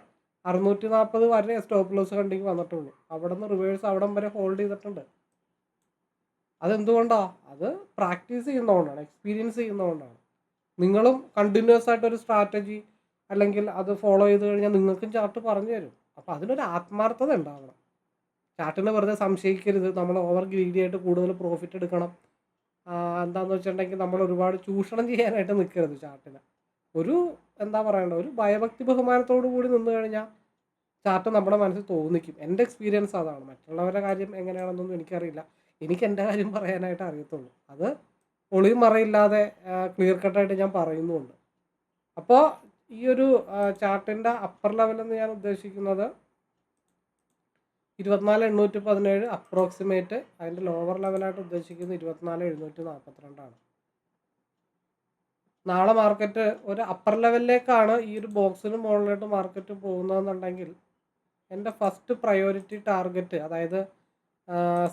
അറുന്നൂറ്റി നാൽപ്പത് വരെ സ്റ്റോപ്പ് ലോസ് ഹണ്ടിങ് വന്നിട്ടുള്ളൂ. അവിടെ നിന്ന് റിവേഴ്സ് അവിടം വരെ ഹോൾഡ് ചെയ്തിട്ടുണ്ട്. അതെന്തുകൊണ്ടാ? അത് പ്രാക്ടീസ് ചെയ്യുന്നതുകൊണ്ടാണ് എക്സ്പീരിയൻസ് ചെയ്യുന്നതുകൊണ്ടാണ്. നിങ്ങളും കണ്ടിന്യൂസ് ആയിട്ട് ഒരു സ്ട്രാറ്റജി അല്ലെങ്കിൽ അത് ഫോളോ ചെയ്ത് കഴിഞ്ഞാൽ നിങ്ങൾക്കും ചാർട്ട് പറഞ്ഞു തരും. അപ്പോൾ അതിനൊരു ആത്മാർത്ഥത ഉണ്ടാവണം. ചാർട്ടിനെ വെറുതെ സംശയിക്കരുത്. നമ്മൾ ഓവർ ഗ്രീഡി ആയിട്ട് കൂടുതൽ പ്രോഫിറ്റ് എടുക്കണം. എന്താന്ന് വെച്ചിട്ടുണ്ടെങ്കിൽ നമ്മൾ ഒരുപാട് ചൂഷണം ചെയ്യാനായിട്ട് നിൽക്കരുത് ചാർട്ടിനെ. ഒരു എന്താ പറയണ്ട ഒരു ഭയഭക്തി ബഹുമാനത്തോടു കൂടി നിന്ന് കഴിഞ്ഞാൽ ചാർട്ട് നമ്മുടെ മനസ്സിൽ തോന്നിക്കും. എന്റെ എക്സ്പീരിയൻസ് അതാണ്. മറ്റുള്ളവരുടെ കാര്യം എങ്ങനെയാണെന്നൊന്നും എനിക്കറിയില്ല. എനിക്ക് എന്റെ കാര്യം പറയാനായിട്ട് അറിയത്തുള്ളൂ. അത് ഒളിയും മറയില്ലാതെ ക്ലിയർ കട്ടായിട്ട് ഞാൻ പറയുന്നുമുണ്ട്. അപ്പോൾ ഈ ഒരു ചാർട്ടിന്റെ അപ്പർ ലെവലെന്ന് ഞാൻ ഉദ്ദേശിക്കുന്നത് ഇരുപത്തിനാല് എണ്ണൂറ്റി പതിനേഴ് അപ്രോക്സിമേറ്റ് അതിന്റെ ലോവർ ലെവലായിട്ട് ഉദ്ദേശിക്കുന്നത് ഇരുപത്തിനാല് എഴുന്നൂറ്റി നാൽപ്പത്തിരണ്ടാണ്. നാളെ മാർക്കറ്റ് ഒരു അപ്പർ ലെവലിലേക്കാണ് ഈ ഒരു ബോക്സിന് മുകളിലോട്ട് മാർക്കറ്റ് പോകുന്നതെന്നുണ്ടെങ്കിൽ എന്റെ ഫസ്റ്റ് പ്രയോറിറ്റി ടാർഗറ്റ് അതായത്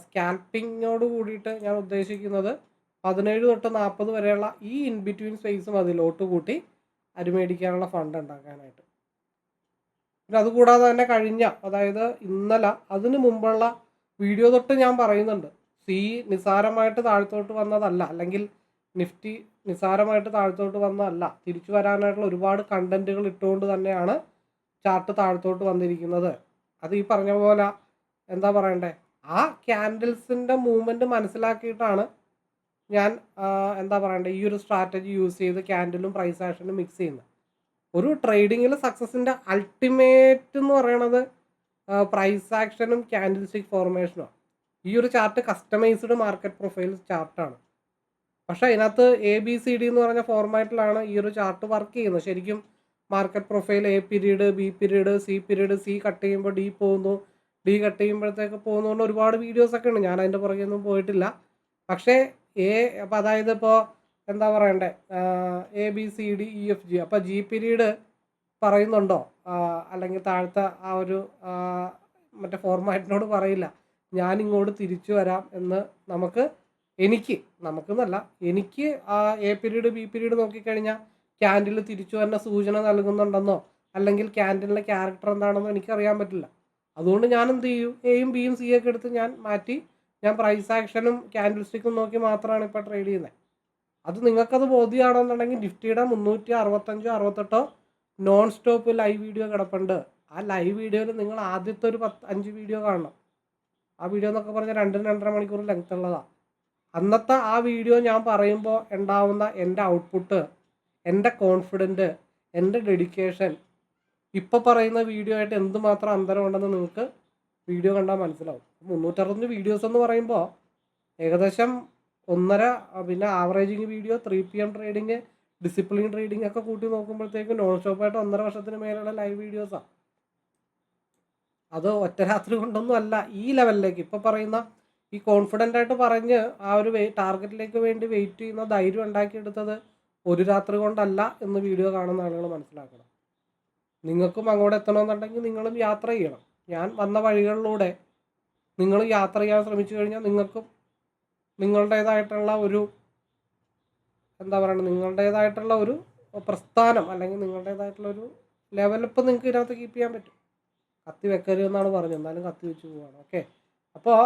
സ്കാൽപ്പിങ്ങോട് കൂടിയിട്ട് ഞാൻ ഉദ്ദേശിക്കുന്നത് പതിനേഴ് തൊട്ട് നാൽപ്പത് വരെയുള്ള ഈ ഇൻ ബിറ്റ്വീൻ സ്പേസും അതിലോട്ട് കൂട്ടി അരിമേടിക്കാനുള്ള ഫണ്ട് ഉണ്ടാക്കാനായിട്ട്. പിന്നെ അതുകൂടാതെ തന്നെ കഴിഞ്ഞ അതായത് ഇന്നലെ അതിനു മുമ്പുള്ള വീഡിയോ തൊട്ട് ഞാൻ പറയുന്നുണ്ട്. സി നിസാരമായിട്ട് താഴ്ത്തോട്ട് വന്നതല്ല അല്ലെങ്കിൽ നിഫ്റ്റി നിസാരമായിട്ട് താഴ്ത്തോട്ട് വന്നതല്ല. തിരിച്ചു വരാനായിട്ടുള്ള ഒരുപാട് കണ്ടന്റുകൾ ഇട്ടുകൊണ്ട് തന്നെയാണ് ചാർട്ട് താഴ്ത്തോട്ട് വന്നിരിക്കുന്നത്. അത് ഈ പറഞ്ഞ പോലെ എന്താ പറയണ്ടേ? ആ ക്യാൻഡിൽസിന്റെ മൂവ്മെന്റ് മനസ്സിലാക്കിയിട്ടാണ് ഞാൻ എന്താ പറയണ്ടേ? ഈ ഒരു സ്ട്രാറ്റജി യൂസ് ചെയ്ത് ക്യാൻഡിലും പ്രൈസ് ആക്ഷനും മിക്സ് ചെയ്യുന്നത്. ഒരു ട്രേഡിങ്ങിൽ സക്സസിന്റെ അൾട്ടിമേറ്റ് എന്ന് പറയണത് പ്രൈസ് ആക്ഷനും ക്യാൻഡിൽ സ്റ്റിക് ഫോർമേഷനുമാണ് ഈ ഒരു ചാർട്ട് കസ്റ്റമൈസ്ഡ് മാർക്കറ്റ് പ്രൊഫൈൽ ചാർട്ടാണ് പക്ഷേ അതിനകത്ത് എ ബി സി ഡി എന്ന് പറഞ്ഞ ഫോർമാറ്റിലാണ് ഈ ഒരു ചാർട്ട് വർക്ക് ചെയ്യുന്നത്. ശരിക്കും market profile A period B period C period C cut ചെയ്യുമ്പോൾ ഡി പോകുന്നു. ഡി കട്ട് ചെയ്യുമ്പോഴത്തേക്ക് പോകുന്നതുകൊണ്ട് ഒരുപാട് വീഡിയോസൊക്കെ ഉണ്ട്. ഞാൻ അതിന്റെ പുറകെ ഒന്നും പോയിട്ടില്ല. പക്ഷേ എ അപ്പോൾ അതായത് ഇപ്പോൾ എന്താ പറയണ്ടേ? A B C D E F G അപ്പോൾ ജി പീരീഡ് പറയുന്നുണ്ടോ? അല്ലെങ്കിൽ താഴത്തെ ആ ഒരു മറ്റേ ഫോർമാറ്റിനോട് പറയില്ല. ഞാൻ ഇങ്ങോട്ട് തിരിച്ചു വരാം എന്ന് നമുക്ക് എനിക്ക് നമുക്കെന്നല്ല എനിക്ക് ആ എ പീരീഡ് ബി പീരീഡ് നോക്കിക്കഴിഞ്ഞാൽ ക്യാൻഡിൽ തിരിച്ചു വരുന്ന സൂചന നൽകുന്നുണ്ടെന്നോ? അല്ലെങ്കിൽ ക്യാൻഡിലിന്റെ ക്യാരക്ടർ എന്താണെന്നോ എനിക്കറിയാൻ പറ്റില്ല. അതുകൊണ്ട് ഞാൻ എന്ത് ചെയ്യും എയും ബിയും സി ഒക്കെ എടുത്ത് ഞാൻ മാറ്റി ഞാൻ പ്രൈസ് ആക്ഷനും ക്യാൻഡിൽ സ്റ്റിക്കും നോക്കി മാത്രമാണ് ഇപ്പോൾ ട്രേഡ് ചെയ്യുന്നത് അത് നിങ്ങൾക്കത് ബോധ്യമാണെന്നുണ്ടെങ്കിൽ നിഫ്റ്റിയുടെ മുന്നൂറ്റി അറുപത്തഞ്ചോ അറുപത്തെട്ടോ നോൺ സ്റ്റോപ്പ് ലൈവ് വീഡിയോ കിടപ്പുണ്ട്. ആ ലൈവ് വീഡിയോയിൽ നിങ്ങൾ ആദ്യത്തെ ഒരു പത്ത് അഞ്ച് വീഡിയോ കാണണം. ആ വീഡിയോ എന്നൊക്കെ പറഞ്ഞാൽ രണ്ടും രണ്ടര മണിക്കൂർ ലെങ്ത് ഉള്ളതാണ് അന്നത്തെ ആ വീഡിയോ ഞാൻ പറയുമ്പോൾ ഉണ്ടാവുന്ന എന്റെ ഔട്ട്പുട്ട് എന്റെ കോൺഫിഡന്റ് എന്റെ ഡെഡിക്കേഷൻ ഇപ്പോൾ പറയുന്ന വീഡിയോ ആയിട്ട് എന്തുമാത്രം അന്തരമുണ്ടെന്ന് നിങ്ങൾക്ക് വീഡിയോ കണ്ടാൽ മനസ്സിലാവും. മുന്നൂറ്ററുപത്തഞ്ച് വീഡിയോസ് എന്ന് പറയുമ്പോൾ ഏകദേശം ഒന്നര പിന്നെ averaging video three P M trading discipline trading ഒക്കെ കൂട്ടി നോക്കുമ്പോഴത്തേക്കും നോൺ സ്റ്റോപ്പായിട്ട് ഒന്നര വർഷത്തിന് മേലുള്ള ലൈവ് വീഡിയോസാണ് അത് ഒറ്റ രാത്രി കൊണ്ടൊന്നും അല്ല ഈ ലെവലിലേക്ക് ഇപ്പോൾ പറയുന്ന ഈ കോൺഫിഡന്റ് ആയിട്ട് പറഞ്ഞ് ആ ഒരു ടാർഗറ്റിലേക്ക് വേണ്ടി വെയിറ്റ് ചെയ്യുന്ന ധൈര്യം ഉണ്ടാക്കിയെടുത്തത് ഒരു രാത്രി കൊണ്ടല്ല എന്ന് വീഡിയോ കാണുന്ന ആളുകൾ മനസ്സിലാക്കണം. നിങ്ങൾക്കും അങ്ങോട്ട് എത്തണമെന്നുണ്ടെങ്കിൽ നിങ്ങളും യാത്ര ചെയ്യണം. ഞാൻ വന്ന വഴികളിലൂടെ നിങ്ങൾ യാത്ര ചെയ്യാൻ ശ്രമിച്ചു കഴിഞ്ഞാൽ നിങ്ങൾക്കും നിങ്ങളുടേതായിട്ടുള്ള ഒരു എന്താ പറയുക നിങ്ങളുടേതായിട്ടുള്ള ഒരു പ്രസ്ഥാനം അല്ലെങ്കിൽ നിങ്ങളുടേതായിട്ടുള്ള ഒരു ലെവലപ്പ് നിങ്ങൾക്ക് ഇതിനകത്ത് കീപ്പ് ചെയ്യാൻ പറ്റും. കത്തി വെക്കരുത് എന്നാണ് പറഞ്ഞത്. എന്നാലും കത്തി വെച്ച് പോവാണ്. ഓക്കെ അപ്പോൾ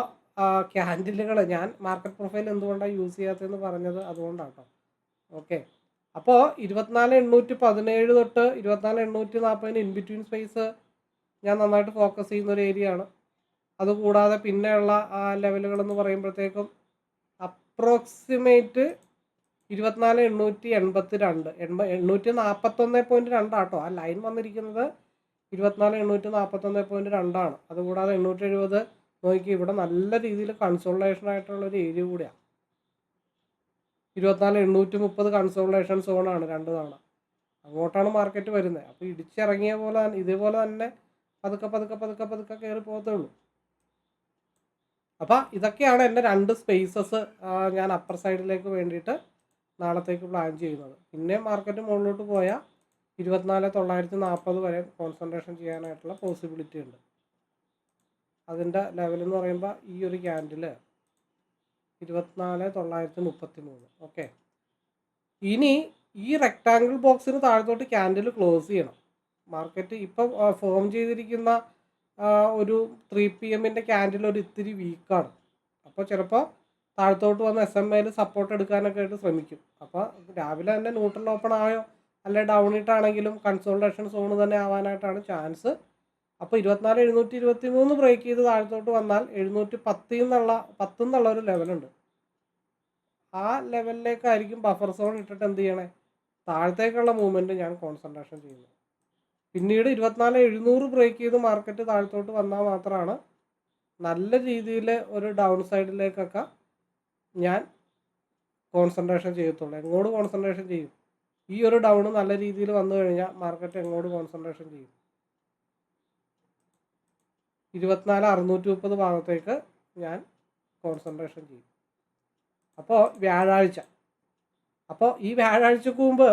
ക്യാൻഡിലുകൾ ഞാൻ മാർക്കറ്റ് പ്രൊഫൈൽ എന്തുകൊണ്ടാണ് യൂസ് ചെയ്യാത്തതെന്ന് പറഞ്ഞത് അതുകൊണ്ടാണ് കേട്ടോ ഓക്കെ അപ്പോൾ ഇരുപത്തിനാല് എണ്ണൂറ്റി പതിനേഴ് തൊട്ട് ഇരുപത്തിനാല് എണ്ണൂറ്റി നാൽപ്പതിന് ഇൻ ബിറ്റ്വീൻ സ്പേസ് ഞാൻ നന്നായിട്ട് ഫോക്കസ് ചെയ്യുന്ന ഒരു ഏരിയ ആണ്. അതുകൂടാതെ പിന്നെയുള്ള ആ ലെവലുകൾ എന്ന് പറയുമ്പോഴത്തേക്കും അപ്രോക്സിമേറ്റ് ഇരുപത്തിനാല് എണ്ണൂറ്റി എൺപത്തി രണ്ട് എൺപ എണ്ണൂറ്റി നാൽപ്പത്തൊന്ന് പോയിന്റ് രണ്ടാട്ടോ ആ ലൈൻ വന്നിരിക്കുന്നത് ഇരുപത്തിനാല് എണ്ണൂറ്റി നാൽപ്പത്തൊന്ന് പോയിന്റ് രണ്ടാണ് അതുകൂടാതെ എണ്ണൂറ്റി എഴുപത് നോക്കി ഇവിടെ നല്ല രീതിയിൽ കൺസോൾട്ടേഷൻ ആയിട്ടുള്ള ഒരു ഏരിയ കൂടിയാണ് ഇരുപത്തിനാല് എണ്ണൂറ്റി മുപ്പത് കൺസോൾട്ടേഷൻ സോണാണ് രണ്ട് തവണ. അങ്ങോട്ടാണ് മാർക്കറ്റ് വരുന്നത് അപ്പോൾ ഇടിച്ചിറങ്ങിയ പോലെ ഇതേപോലെ തന്നെ പതുക്കെ പതുക്കെ പതുക്കെ പതുക്കെ കയറി പോകത്തേ ഉള്ളൂ. അപ്പോൾ ഇതൊക്കെയാണ് എന്റെ രണ്ട് സ്പേസസ് ഞാൻ അപ്പർ സൈഡിലേക്ക് വേണ്ടിയിട്ട് നാളത്തേക്ക് പ്ലാൻ ചെയ്യുന്നത്. പിന്നെ മാർക്കറ്റ് മുകളിലോട്ട് പോയാൽ ഇരുപത്തിനാല് തൊള്ളായിരത്തി നാൽപ്പത് വരെ കോൺസെൻട്രേഷൻ ചെയ്യാനായിട്ടുള്ള പോസിബിലിറ്റി ഉണ്ട്. അതിന്റെ ലെവൽ എന്ന് പറയുമ്പോൾ ഈ ഒരു ക്യാൻഡിൽ ഇരുപത്തിനാല് തൊള്ളായിരത്തി മുപ്പത്തി മൂന്ന് ഓക്കെ ഇനി ഈ റെക്റ്റാങ്കിൾ ബോക്സിന് താഴത്തോട്ട് ക്യാൻഡിൽ ക്ലോസ് ചെയ്യണം. മാർക്കറ്റ് ഇപ്പം ഫോം ചെയ്തിരിക്കുന്ന ഒരു ത്രീ പി എമ്മിന്റെ ക്യാൻഡിൽ ഒരു ഇത്തിരി വീക്കാണ് അപ്പോൾ ചിലപ്പോൾ താഴത്തോട്ട് വന്ന് എസ് എം എയിൽ സപ്പോർട്ട് എടുക്കാനൊക്കെ ആയിട്ട് ശ്രമിക്കും. അപ്പോൾ രാവിലെ തന്നെ ന്യൂട്രൽ ഓപ്പൺ ആയോ അല്ലെ ഡൗൺ ഇട്ടാണെങ്കിലും കൺസോൾട്ടേഷൻ സോൺ തന്നെ ആവാനായിട്ടാണ് ചാൻസ് അപ്പോൾ ഇരുപത്തിനാല് എഴുന്നൂറ്റി ഇരുപത്തി മൂന്ന് ബ്രേക്ക് ചെയ്ത് താഴത്തോട്ട് വന്നാൽ എഴുന്നൂറ്റി പത്തിൽ നിന്നുള്ള പത്തിൽ നിന്നുള്ള ഒരു ലെവലുണ്ട് ആ ലെവലിലേക്കായിരിക്കും ബഫർ സോൺ ഇട്ടിട്ട് എന്ത് ചെയ്യണേ? താഴത്തേക്കുള്ള മൂവ്മെന്റ് ഞാൻ കോൺസെൻട്രേഷൻ ചെയ്യുന്നത് പിന്നീട് ഇരുപത്തിനാല് എഴുന്നൂറ് ബ്രേക്ക് ചെയ്ത് മാർക്കറ്റ് താഴത്തോട്ട് വന്നാൽ മാത്രമാണ് നല്ല രീതിയിൽ ഒരു ഡൗൺ സൈഡിലേക്കൊക്കെ ഞാൻ കോൺസെൻട്രേഷൻ ചെയ്യത്തുള്ളൂ. എങ്ങോട്ട് കോൺസെൻട്രേഷൻ ചെയ്യും? ഈ ഒരു ഡൗൺ നല്ല രീതിയിൽ വന്നു കഴിഞ്ഞാൽ മാർക്കറ്റ് എങ്ങോട്ട് കോൺസെൻട്രേഷൻ ചെയ്യും? ഇരുപത്തിനാല് അറുന്നൂറ്റി മുപ്പത് ഭാഗത്തേക്ക് ഞാൻ കോൺസെൻട്രേഷൻ ചെയ്യും. അപ്പോൾ വ്യാഴാഴ്ച. അപ്പോൾ ഈ വ്യാഴാഴ്ചക്ക് മുമ്പ്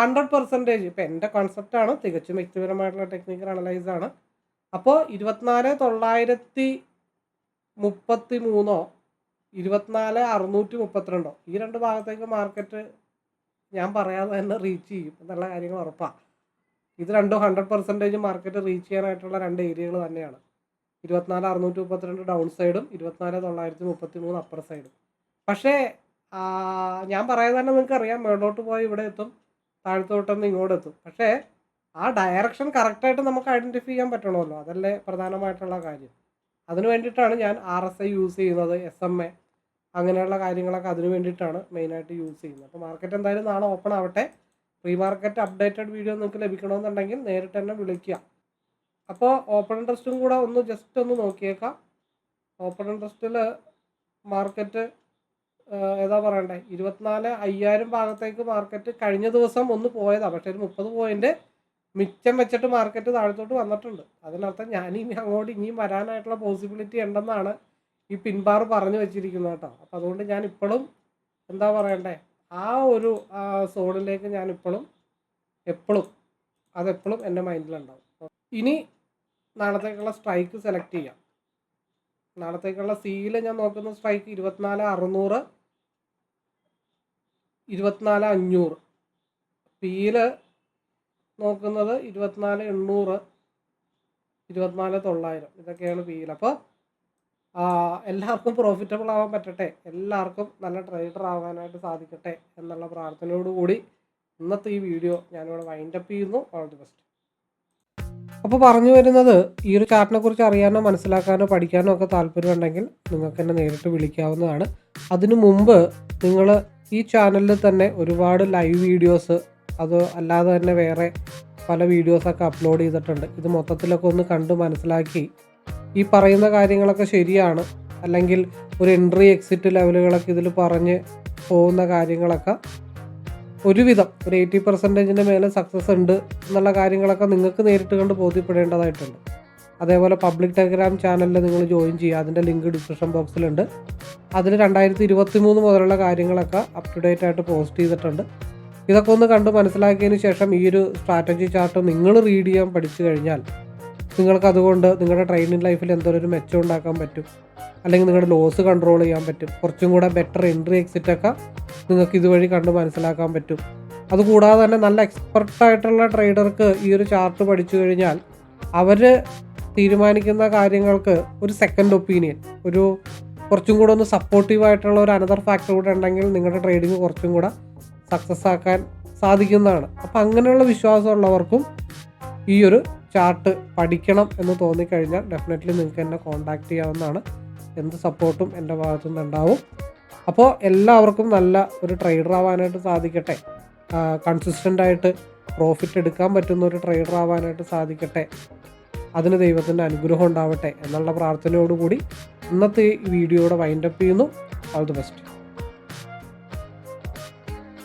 ഹൺഡ്രഡ് പെർസെന്റേജ്. ഇപ്പം എന്റെ കോൺസെപ്റ്റാണ്. തികച്ചും വ്യക്തിപരമായിട്ടുള്ള ടെക്നിക്കൽ അനലൈസ് ആണ് അപ്പോൾ ഇരുപത്തിനാല് തൊള്ളായിരത്തി മുപ്പത്തി മൂന്നോ ഇരുപത്തിനാല് അറുന്നൂറ്റി മുപ്പത്തിരണ്ടോ ഈ രണ്ട് ഭാഗത്തേക്ക് മാർക്കറ്റ് ഞാൻ പറയാതെ തന്നെ റീച്ച് ചെയ്യും എന്നുള്ള കാര്യങ്ങൾ ഉറപ്പാണ് ഇത് രണ്ടും ഹൺഡ്രഡ് പെർസെന്റേജ് മാർക്കറ്റ് റീച്ച് ചെയ്യാനായിട്ടുള്ള രണ്ട് ഏരിയകൾ തന്നെയാണ്. ഇരുപത്തിനാല് അറുന്നൂറ്റി മുപ്പത്തിരണ്ട് ഡൗൺ സൈഡും ഇരുപത്തിനാല് തൊള്ളായിരത്തി മുപ്പത്തി മൂന്ന് അപ്പർ സൈഡും പക്ഷേ ഞാൻ പറയാതെ തന്നെ നിങ്ങൾക്ക് അറിയാം മേളോട്ട് പോയി ഇവിടെ എത്തും. താഴത്തോട്ടൊന്ന് ഇങ്ങോട്ട് എത്തും പക്ഷേ ആ ഡയറക്ഷൻ കറക്റ്റായിട്ട് നമുക്ക് ഐഡന്റിഫൈ ചെയ്യാൻ പറ്റണമല്ലോ. അതല്ലേ പ്രധാനമായിട്ടുള്ള കാര്യം. അതിന് വേണ്ടിയിട്ടാണ് ഞാൻ ആർ എസ് ഐ യൂസ് ചെയ്യുന്നത് എസ് എം എ അങ്ങനെയുള്ള കാര്യങ്ങളൊക്കെ അതിന് വേണ്ടിയിട്ടാണ് മെയിനായിട്ട് യൂസ് ചെയ്യുന്നത്. അപ്പോൾ മാർക്കറ്റ് എന്തായാലും നാളെ ഓപ്പൺ ആവട്ടെ. പ്രീ മാർക്കറ്റ് അപ്ഡേറ്റഡ് വീഡിയോ നിങ്ങൾക്ക് ലഭിക്കണമെന്നുണ്ടെങ്കിൽ നേരിട്ട് തന്നെ വിളിക്കുക. അപ്പോൾ ഓപ്പൺ ഇൻട്രസ്റ്റും കൂടെ ഒന്ന് ജസ്റ്റ് ഒന്ന് നോക്കിയേക്കാം. ഓപ്പൺ ഇൻട്രസ്റ്റിൽ മാർക്കറ്റ് ഏതാ പറയണ്ടേ? ഇരുപത്തിനാല് അയ്യായിരം ഭാഗത്തേക്ക് മാർക്കറ്റ് കഴിഞ്ഞ ദിവസം ഒന്ന് പോയതാണ് പക്ഷേ ഒരു മുപ്പത് പോയിന്റ് മിച്ചം വെച്ചിട്ട് മാർക്കറ്റ് താഴത്തോട്ട് വന്നിട്ടുണ്ട്. അതിനർത്ഥം ഞാൻ ഇനി അങ്ങോട്ട് ഇനിയും വരാനായിട്ടുള്ള പോസിബിലിറ്റി ഉണ്ടെന്നാണ് ഈ പിൻബാർ പറഞ്ഞു വെച്ചിരിക്കുന്നത് കേട്ടോ. അപ്പം അതുകൊണ്ട് ഞാൻ ഇപ്പോഴും എന്താ പറയണ്ടേ? ആ ഒരു സോണിലേക്ക് ഞാൻ ഇപ്പോഴും എപ്പോഴും അതെപ്പോഴും എന്റെ മൈൻഡിലുണ്ടാവും ഇനി നാളത്തേക്കുള്ള സ്ട്രൈക്ക് സെലക്ട് ചെയ്യാം. നാളത്തേക്കുള്ള സീൽ ഞാൻ നോക്കുന്ന സ്ട്രൈക്ക് ഇരുപത്തിനാല് അറുന്നൂറ് ഇരുപത്തിനാല് അഞ്ഞൂറ്. പിയിൽ നോക്കുന്നത് ഇരുപത്തിനാല് എണ്ണൂറ് ഇരുപത്തിനാല് തൊള്ളായിരം. ഇതൊക്കെയാണ് പിയിൽ അപ്പോൾ എല്ലാവർക്കും പ്രോഫിറ്റബിൾ ആവാൻ പറ്റട്ടെ. എല്ലാവർക്കും നല്ല ട്രേഡർ ആവാനായിട്ട് സാധിക്കട്ടെ എന്നുള്ള പ്രാർത്ഥനയോടുകൂടി ഇന്നത്തെ ഈ വീഡിയോ ഞാനിവിടെ വൈൻഡപ്പ് ചെയ്യുന്നു. ഓൾ ദി ബെസ്റ്റ് അപ്പോൾ പറഞ്ഞു വരുന്നത് ഈ ഒരു ചാർട്ടിനെ കുറിച്ച് അറിയാനോ മനസ്സിലാക്കാനോ പഠിക്കാനോ ഒക്കെ താല്പര്യമുണ്ടെങ്കിൽ നിങ്ങൾക്ക് എന്നെ നേരിട്ട് വിളിക്കാവുന്നതാണ്. അതിനു മുമ്പ് നിങ്ങൾ ഈ ചാനലിൽ തന്നെ ഒരുപാട് ലൈവ് വീഡിയോസ് അത് അല്ലാതെ തന്നെ വേറെ പല വീഡിയോസൊക്കെ അപ്ലോഡ് ചെയ്തിട്ടുണ്ട്. ഇത് മൊത്തത്തിലൊക്കെ ഒന്ന് കണ്ട് മനസ്സിലാക്കി ഈ പറയുന്ന കാര്യങ്ങളൊക്കെ ശരിയാണ്. അല്ലെങ്കിൽ ഒരു എൻട്രി എക്സിറ്റ് ലെവലുകളൊക്കെ ഇതിൽ പറഞ്ഞ് പോകുന്ന കാര്യങ്ങളൊക്കെ ഒരുവിധം ഒരു എയ്റ്റി പെർസെന്റേജിന്റെ മേലെ സക്സസ് ഉണ്ട് എന്നുള്ള കാര്യങ്ങളൊക്കെ നിങ്ങൾക്ക് നേരിട്ട് കണ്ട് ബോധ്യപ്പെടേണ്ടതായിട്ടുണ്ട്. അതേപോലെ പബ്ലിക് ടെലഗ്രാം ചാനലിൽ നിങ്ങൾ ജോയിൻ ചെയ്യുക. അതിന്റെ ലിങ്ക് ഡിസ്ക്രിപ്ഷൻ ബോക്സിലുണ്ട് അതിൽ രണ്ടായിരത്തി ഇരുപത്തി മൂന്ന് മുതലുള്ള കാര്യങ്ങളൊക്കെ അപ് ടു ഡേറ്റ് ആയിട്ട് പോസ്റ്റ് ചെയ്തിട്ടുണ്ട്. ഇതൊക്കെ ഒന്ന് കണ്ട് മനസ്സിലാക്കിയതിന് ശേഷം ഈ ഒരു സ്ട്രാറ്റജി ചാർട്ട് നിങ്ങൾ റീഡ് ചെയ്യാൻ പഠിച്ചു കഴിഞ്ഞാൽ നിങ്ങൾക്ക് അതുകൊണ്ട് നിങ്ങളുടെ ട്രെയിനിങ് ലൈഫിൽ എന്തോ ഒരു മെച്ചം ഉണ്ടാക്കാൻ പറ്റും. അല്ലെങ്കിൽ നിങ്ങളുടെ ലോസ് കൺട്രോൾ ചെയ്യാൻ പറ്റും. കുറച്ചും കൂടെ ബെറ്റർ എൻട്രി എക്സിറ്റ് ഒക്കെ നിങ്ങൾക്ക് ഇതുവഴി കണ്ട് മനസ്സിലാക്കാൻ പറ്റും. അതുകൂടാതെ തന്നെ നല്ല എക്സ്പെർട്ടായിട്ടുള്ള ട്രേഡർക്ക് ഈ ഒരു ചാർട്ട് പഠിച്ചു കഴിഞ്ഞാൽ അവർ തീരുമാനിക്കുന്ന കാര്യങ്ങൾക്ക് ഒരു സെക്കൻഡ് ഒപ്പീനിയൻ ഒരു കുറച്ചും കൂടെ ഒന്ന് സപ്പോർട്ടീവ് ആയിട്ടുള്ള ഒരു അനദർ ഫാക്ടർ കൂടെ ഉണ്ടെങ്കിൽ നിങ്ങളുടെ ട്രേഡിങ് കുറച്ചും കൂടെ സക്സസ് ആക്കാൻ സാധിക്കുന്നതാണ്. അപ്പം അങ്ങനെയുള്ള വിശ്വാസമുള്ളവർക്കും ഈ ഒരു ചാർട്ട് പഠിക്കണം എന്ന് തോന്നിക്കഴിഞ്ഞാൽ ഡെഫിനറ്റ്ലി നിങ്ങൾക്ക് എന്നെ കോൺടാക്ട് ചെയ്യാവുന്നതാണ്. എന്ത് സപ്പോർട്ടും എന്റെ ഭാഗത്തു നിന്നുണ്ടാവും. അപ്പോൾ എല്ലാവർക്കും നല്ല ഒരു ട്രേഡർ ആവാനായിട്ട് സാധിക്കട്ടെ. കൺസിസ്റ്റന്റ് ആയിട്ട് പ്രോഫിറ്റ് എടുക്കാൻ പറ്റുന്ന ഒരു ട്രേഡർ ആവാനായിട്ട് സാധിക്കട്ടെ. അതിന് ദൈവത്തിന്റെ അനുഗ്രഹം ഉണ്ടാവട്ടെ എന്നുള്ള പ്രാർത്ഥനയോടുകൂടി ഇന്നത്തെ ഈ വീഡിയോയുടെ വൈൻഡപ്പ് ചെയ്യുന്നു. All the best